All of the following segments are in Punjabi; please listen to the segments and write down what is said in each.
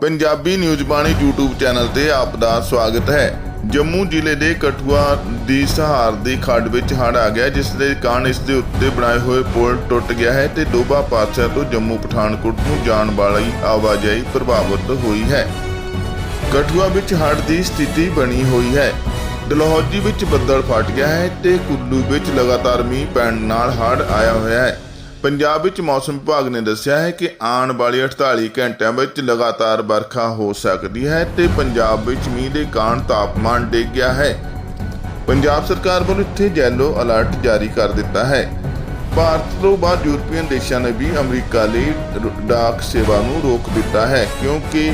Punjabi news Bani YouTube channel ਤੇ ਆਪ ਦਾ ਸਵਾਗਤ ਹੈ। ਜੰਮੂ ਜ਼ਿਲ੍ਹੇ ਦੇ ਕਠੂਆ ਦੀ ਸਹਾਰ ਦੀ ਖੱਡ ਵਿੱਚ ਹੜ੍ਹ ਆ ਗਿਆ, ਜਿਸ ਦੇ ਕਾਰਨ ਇਸ ਦੇ ਉੱਤੇ ਬਣਾਏ ਹੋਏ ਪੁਲ ਟੁੱਟ ਗਿਆ ਹੈ ਤੇ ਡੋਬਾ ਪਾਤਸ਼ਾਹ ਤੋਂ ਜੰਮੂ ਪਠਾਨਕੋਟ ਨੂੰ ਜਾਣ ਵਾਲੀ ਆਵਾਜਾਈ ਪ੍ਰਭਾਵਿਤ ਹੋਈ ਹੈ। ਕਠੂਆ ਵਿੱਚ ਹੜ੍ਹ ਦੀ ਸਥਿਤੀ ਬਣੀ ਹੋਈ ਹੈ। ਡਲਹੌਜੀ ਵਿੱਚ ਬੱਦਲ ਫਟ ਗਿਆ ਹੈ ਤੇ ਕੁੱਲੂ ਵਿੱਚ ਲਗਾਤਾਰ ਮੀਂਹ ਪੈਣ ਨਾਲ ਹੜ੍ਹ ਆਇਆ ਹੋਇਆ ਹੈ। ਪੰਜਾਬ ਵਿੱਚ ਮੌਸਮ ਵਿਭਾਗ ਨੇ ਦੱਸਿਆ ਹੈ ਕਿ ਆਉਣ ਵਾਲੇ 48 ਘੰਟਿਆਂ ਵਿੱਚ ਲਗਾਤਾਰ ਵਰਖਾ ਹੋ ਸਕਦੀ ਹੈ ਤੇ ਪੰਜਾਬ ਵਿੱਚ ਮੀਂਹ ਦੇ ਕਾਰਨ ਤਾਪਮਾਨ ਡਿੱਗ ਗਿਆ ਹੈ। ਪੰਜਾਬ ਸਰਕਾਰ ਵੱਲੋਂ ਇੱਥੇ ਯੈਲੋ ਅਲਰਟ ਜਾਰੀ ਕਰ ਦਿੱਤਾ ਹੈ। ਭਾਰਤ ਤੋਂ ਬਾਅਦ ਯੂਰਪੀਅਨ ਦੇਸ਼ਾਂ ਨੇ ਵੀ ਅਮਰੀਕਾ ਲਈ ਡਾਕ ਸੇਵਾ ਨੂੰ ਰੋਕ ਦਿੱਤਾ ਹੈ ਕਿਉਂਕਿ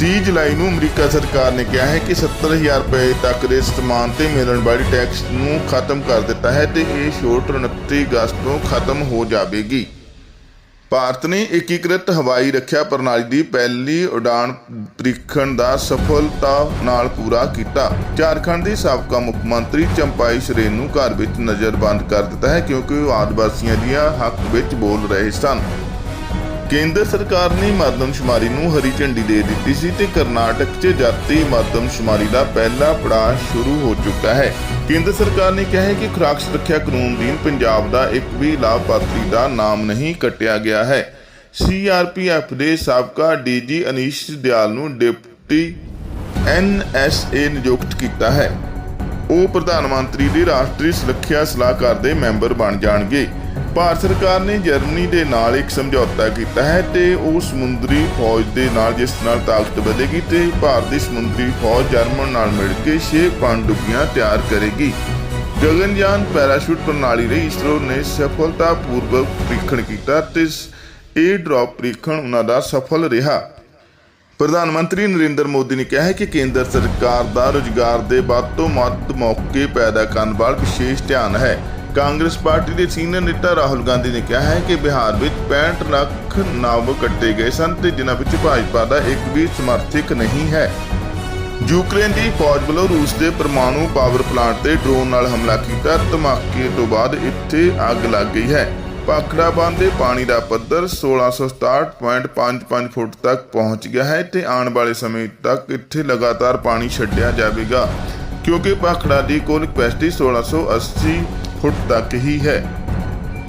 30 ਜੁਲਾਈ ਨੂੰ ਅਮਰੀਕਾ ਸਰਕਾਰ ਨੇ ਕਿਹਾ ਹੈ ਕਿ 70000 ਰੁਪਏ ਤੱਕ ਦੇ ਸਮਾਨ ਤੇ ਮਿਲਣ ਵਾਲੀ ਟੈਕਸ ਨੂੰ ਖਤਮ ਕਰ ਦਿੱਤਾ ਹੈ ਤੇ ਇਹ ਛੋਟ 29 ਅਗਸਤ ਤੋਂ ਖਤਮ ਹੋ ਜਾਵੇਗੀ। ਭਾਰਤ ਨੇ ਏਕੀਕ੍ਰਿਤ ਹਵਾਈ ਰੱਖਿਆ ਪ੍ਰਣਾਲੀ ਦੀ ਪਹਿਲੀ ਉਡਾਨ ਪ੍ਰੀਖਣ ਦਾ ਸਫਲਤਾ ਨਾਲ ਪੂਰਾ ਕੀਤਾ। ਝਾਰਖੰਡ ਦੇ ਸਾਬਕਾ ਮੁੱਖ ਮੰਤਰੀ ਚੰਪਾਈ ਸਰੇਨ ਨੂੰ ਘਰ ਵਿੱਚ ਨਜ਼ਰਬੰਦ ਕਰ ਦਿੱਤਾ ਹੈ ਕਿਉਂਕਿ ਉਹ ਆਦਿਵਾਸੀਆਂ ਦੀਆਂ ਹੱਕ ਵਿੱਚ ਬੋਲ ਰਹੇ ਸਨ। ਕੇਂਦਰ ਸਰਕਾਰ ਨੇ ਮਰਦਮਸ਼ੁਮਾਰੀ ਨੂੰ ਹਰੀ ਝੰਡੀ ਦੇ ਦਿੱਤੀ ਸੀ ਤੇ ਕਰਨਾਟਕ 'ਚ ਜਾਤੀ ਮਰਦਮਸ਼ੁਮਾਰੀ ਦਾ ਪਹਿਲਾ ਪੜਾਅ ਸ਼ੁਰੂ ਹੋ ਚੁੱਕਾ ਹੈ। ਕੇਂਦਰ ਸਰਕਾਰ ਨੇ ਕਿਹਾ ਹੈ ਕਿ ਖੁਰਾਕ ਸੁਰੱਖਿਆ ਕਾਨੂੰਨ ਅਧੀਨ ਪੰਜਾਬ ਦਾ ਇੱਕ ਵੀ ਲਾਭਪਾਤਰੀ ਦਾ ਨਾਮ ਨਹੀਂ ਕੱਟਿਆ ਗਿਆ ਹੈ। ਸੀਆਰਪੀਐਫ ਦੇ ਸਾਬਕਾ ਡੀਜੀ ਅਨੀਸ਼ ਦਿਆਲ ਨੂੰ ਡਿਪਟੀ ਐਨਐਸਏ ਨਿਯੁਕਤ ਕੀਤਾ ਹੈ। ਉਹ ਪ੍ਰਧਾਨ ਮੰਤਰੀ ਦੇ ਰਾਸ਼ਟਰੀ ਸੁਰੱਖਿਆ ਸਲਾਹਕਾਰ ਦੇ ਮੈਂਬਰ ਬਣ ਜਾਣਗੇ। ਭਾਰਤ ਸਰਕਾਰ ਨੇ ਜਰਮਨੀ ਦੇ ਨਾਲ ਇੱਕ ਸਮਝੌਤਾ ਕੀਤਾ ਹੈ ਤੇ ਉਹ ਸਮੁੰਦਰੀ ਫੌਜ ਦੇ ਨਾਲ ਜਿਸ ਨਾਲ ਤਾਕਤ ਵਧੇਗੀ ਤੇ ਭਾਰਤ ਦੀ ਸਮੁੰਦਰੀ ਫੌਜ ਜਰਮਨ ਨਾਲ ਮਿਲ ਕੇ 6 ਪਣਡੁੱਬੀਆਂ ਤਿਆਰ ਕਰੇਗੀ। ਗਗਨਯਾਨ ਪੈਰਾਸ਼ੂਟ ਪ੍ਰਣਾਲੀ ਲਈ ਇਸਰੋ ਨੇ ਸਫਲਤਾਪੂਰਵਕ ਪ੍ਰੀਖਣ ਕੀਤਾ ਤੇ ਇਹ ਡ੍ਰੌਪ ਪ੍ਰੀਖਣ ਉਹਨਾਂ ਦਾ ਸਫਲ ਰਿਹਾ। ਪ੍ਰਧਾਨ ਮੰਤਰੀ ਨਰਿੰਦਰ ਮੋਦੀ ਨੇ ਕਿਹਾ ਹੈ ਕਿ ਕੇਂਦਰ ਸਰਕਾਰ ਦਾ ਰੁਜ਼ਗਾਰ ਦੇ ਵੱਧ ਤੋਂ ਵੱਧ ਮੌਕੇ ਪੈਦਾ ਕਰਨ ਵੱਲ ਵਿਸ਼ੇਸ਼ ਧਿਆਨ ਹੈ। ਕਾਂਗਰਸ ਪਾਰਟੀ ਦੇ ਸੀਨੀਅਰ ਨੇਤਾ ਰਾਹੁਲ ਗਾਂਧੀ ਨੇ ਕਿਹਾ ਹੈ ਕਿ ਬਿਹਾਰ ਵਿੱਚ 65 ਲੱਖ ਨਾਮ ਕੱਟੇ ਗਏ ਸਨ ਤੇ ਜਿਨ੍ਹਾਂ ਵਿੱਚ ਭਾਜਪਾ ਦਾ ਇੱਕ ਵੀ ਸਮਰਥਕ ਨਹੀਂ ਹੈ। ਯੂਕਰੇਨ ਦੀ ਫੌਜ ਵੱਲੋਂ ਰੂਸ ਦੇ ਪਰਮਾਣੂ ਪਾਵਰ ਪਲਾਂਟ ਤੇ ਡਰੋਨ ਨਾਲ ਹਮਲਾ ਕੀਤਾ। ਧਮਾਕੇ ਤੋਂ ਬਾਅਦ ਇੱਥੇ ਅੱਗ ਲੱਗ ਗਈ ਹੈ। ਭਾਖੜਾ ਬੰਦ ਦੇ ਪਾਣੀ ਦਾ ਪੱਧਰ 1667.55 ਫੁੱਟ ਤੱਕ ਪਹੁੰਚ ਗਿਆ ਹੈ ਤੇ ਆਉਣ ਵਾਲੇ ਸਮੇਂ ਤੱਕ ਇੱਥੇ ਲਗਾਤਾਰ ਪਾਣੀ ਛੱਡਿਆ ਜਾਵੇਗਾ। ਕਿਉਂਕਿ ਭਾਖੜਾ ਦੀ ਕੁੱਲ ਕਪੈਸਿਟੀ 1680 ਫੁੱਟ ਤੱਕ ਹੀ ਹੈ।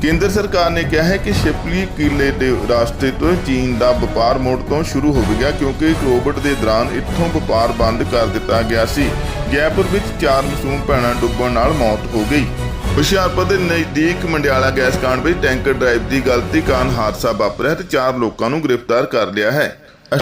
ਕੇਂਦਰ ਸਰਕਾਰ ਨੇ ਕਿਹਾ ਹੈ ਕਿ ਸ਼ਿਪਲੀ ਕਿਲੇ ਦੇ ਰਾਸਤੇ ਤੋਂ ਚੀਨ ਦਾ ਵਪਾਰ ਮੋੜ ਤੋਂ ਸ਼ੁਰੂ ਹੋ ਗਿਆ ਕਿਉਂਕਿ ਕੋਵਿਡ ਦੇ ਦੌਰਾਨ ਇੱਥੋਂ ਵਪਾਰ ਬੰਦ ਕਰ ਦਿੱਤਾ ਗਿਆ ਸੀ। ਜੈਪੁਰ ਵਿੱਚ ਚਾਰ ਮਾਸੂਮ ਭੈਣਾਂ ਡੁੱਬਣ ਨਾਲ ਮੌਤ ਹੋ ਗਈ। ਹੁਸ਼ਿਆਰਪੁਰ ਦੇ ਨਜ਼ਦੀਕ ਮੰਡਿਆਲਾ ਗੈਸ ਕਾਂਡ ਵਿੱਚ ਟੈਂਕਰ ਡਰਾਈਵ ਦੀ ਗਲਤੀ ਕਾਰਨ ਹਾਦਸਾ ਵਾਪਰਿਆ ਤੇ ਚਾਰ ਲੋਕਾਂ ਨੂੰ ਗ੍ਰਿਫਤਾਰ ਕਰ ਲਿਆ ਹੈ।